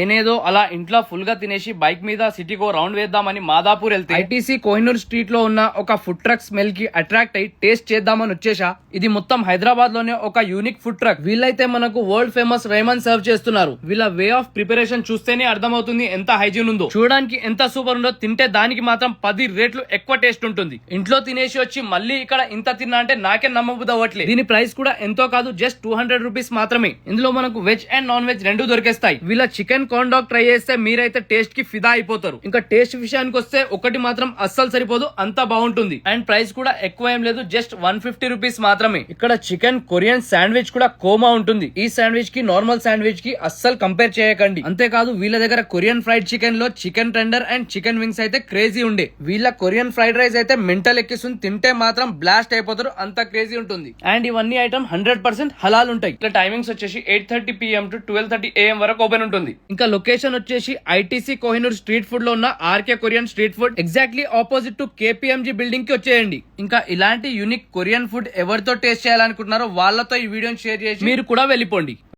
నేనేదో అలా ఇంట్లో ఫుల్గా తినేసి బైక్ మీద సిటీకో రౌండ్ వేద్దామని మాదాపూర్ వెళ్తే ఐటీసీ కోహినూర్ స్ట్రీట్లో ఉన్న ఒక ఫుడ్ ట్రక్ స్మెల్కి అట్రాక్ట్ అయి టేస్ట్ చేద్దామని వచ్చేసా. ఇది మొత్తం హైదరాబాద్లోనే ఒక యూనిక్ ఫుడ్ ట్రక్. వీళ్ళైతే మనకు వరల్డ్ ఫేమస్ రైమన్ సర్వ్ చేస్తున్నారు. వీళ్ళ వే ఆఫ్ ప్రిపరేషన్ చూస్తేనే అర్థమవుతుంది ఎంత హైజీన్ ఉందో. చూడడానికి ఎంత సూపర్ ఉందో తింటే దానికి మాత్రం పది రేట్లు ఎక్కువ టేస్ట్ ఉంటుంది. ఇంట్లో తినేసి వచ్చి మళ్ళీ ఇక్కడ ఇంత తిన్నా అంటే నాకే నమ్మబుద్ధి అవ్వట్లేదు దీని ప్రైస్ కూడా ఎంతో కాదు జస్ట్ టూ హండ్రెడ్ రూపీస్ మాత్రమే. ఇందులో మనకు వెజ్ అండ్ నాన్ వెజ్ రెండు దొరికేస్తాయి. వీళ్ళ చికెన్ కార్న్ ట్రై చేస్తే మీరైతే టేస్ట్కి ఫిదా అయిపోతారు. ఇంకా టేస్ట్ విషయానికి వస్తే ఒకటి మాత్రం అస్సలు సరిపోదు అంత బాగుంటుంది. అండ్ ప్రైస్ కూడా ఎక్కువ ఏం లేదు జస్ట్ వన్ ఫిఫ్టీ రూపీస్ మాత్రమే. ఇక్కడ చికెన్ కొరియన్ శాండ్విచ్ కూడా కోమా ఉంటుంది. ఈ శాండ్విచ్కి నార్మల్ శాండ్విచ్కి అస్సలు కంపేర్ చేయకండి. అంతేకాదు వీళ్ళ దగ్గర కొరియన్ ఫ్రైడ్ చికెన్లో chicken tender and chicken wings అయితే క్రేజీ ఉండే. వీళ్ళ కొరియన్ ఫ్రైడ్ రైస్ అయితే మెంటల్ ఎక్కిస్తుంది తింటే మాత్రం బ్లాస్ట్ అయిపోతారు అంత క్రేజీ ఉంటుంది. అండ్ ఇవన్నీ ఐటమ్ హండ్రెడ్ పర్సెంట్ హలాల్ ఉంటాయి. ఇట్లా టైమింగ్స్ వచ్చేసి eight thirty PM to twelve thirty AM వరకు ఓపెన్ ఉంటుంది. ఇంకా లొకేషన్ వచ్చేసి ఐటీసీ కోహినూర్ స్ట్రీట్ ఫుడ్లో ఉన్న RK Korean street food exactly opposite to KPMG బిల్డింగ్కి వచ్చేయండి. ఇంకా ఇలాంటి యూనిక్ కొరియన్ ఫుడ్ ఎవరితో టేస్ట్ చేయాలనుకుంటున్నారో వాళ్ళతో ఈ వీడియోని షేర్ చేసి మీరు కూడా వెళ్ళిపోండి.